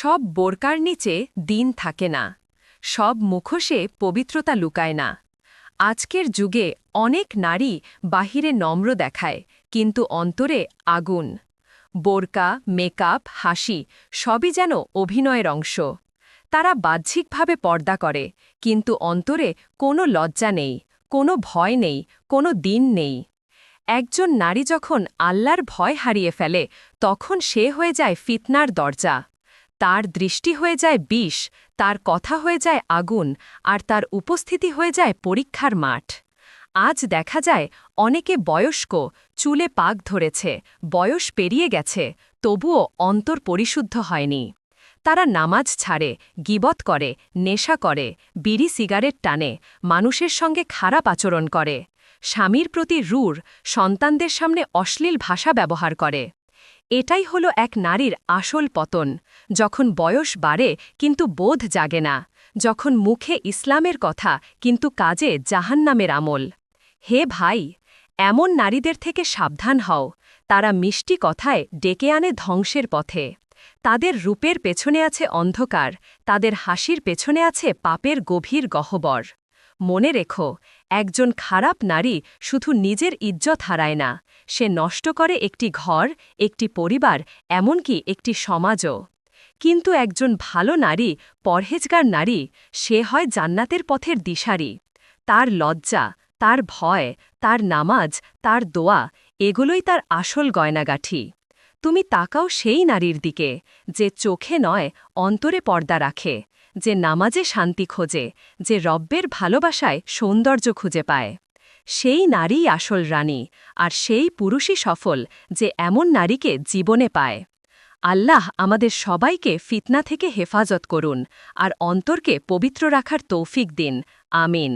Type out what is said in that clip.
সব বোরকার নিচে দিন থাকে না, সব মুখোশে পবিত্রতা লুকায় না। আজকের যুগে অনেক নারী বাহিরে নম্র দেখায়, কিন্তু অন্তরে আগুন। বোরকা, মেকআপ, হাসি সবই যেন অভিনয়ের অংশ। তারা বাহ্যিকভাবে পর্দা করে, কিন্তু অন্তরে কোনো লজ্জা নেই, কোনো ভয় নেই, কোনো দিন নেই। একজন নারী যখন আল্লাহর ভয় হারিয়ে ফেলে, তখন সে হয়ে যায় ফিতনার দরজা। তার দৃষ্টি হয়ে যায় বিষ, তার কথা হয়ে যায় আগুন, আর তার উপস্থিতি হয়ে যায় পরীক্ষার মাঠ। আজ দেখা যায় অনেকে বয়স্ক, চুলে পাক ধরেছে, বয়স পেরিয়ে গেছে, তবুও অন্তর পরিশুদ্ধ হয়নি। তারা নামাজ ছাড়ে, গিবত করে, নেশা করে, বিড়ি সিগারেট টানে, মানুষের সঙ্গে খারাপ আচরণ করে। স্বামীর প্রতি রূঢ়, সন্তানদের সামনে অশ্লীল ভাষা ব্যবহার করে। এটাই হলো এক নারীর আসল পতন। যখন বয়স বাড়ে, কিন্তু বোধ জাগে না। যখন মুখে ইসলামের কথা, কিন্তু কাজে জাহান্নামের আমল। হে ভাই, এমন নারীদের থেকে সাবধান হও। তারা মিষ্টি কথায় ডেকে আনে ধ্বংসের পথে। তাদের রূপের পেছনে আছে অন্ধকার। তাদের হাসির পেছনে আছে পাপের গভীর গহ্বর। মনে রেখো একজন খারাপ নারী শুধু নিজের ইজ্জত হারায় না, সে নষ্ট করে একটি ঘর, একটি পরিবার, এমনকি একটি সমাজও। কিন্তু একজন ভালো নারী, পরহেজগার নারী, সে হয় জান্নাতের পথের দিশারি। তার লজ্জা, তার ভয়, তার নামাজ, তার দোয়া, এগুলোই তার আসল গয়নাগাঠি। তুমি তাকাও সেই নারীর দিকে, যে চোখে নয়, অন্তরে পর্দা রাখে। যে নামাজে শান্তি খোঁজে, যে রব্যের ভালোবাসায় সৌন্দর্য খুঁজে পায়। সেই নারীই আসল রানী, আর সেই পুরুষই সফল যে এমন নারীকে জীবনে পায়। আল্লাহ আমাদের সবাইকে ফিতনা থেকে হেফাজত করুন, আর অন্তরকে পবিত্র রাখার তৌফিক দিন। আমিন।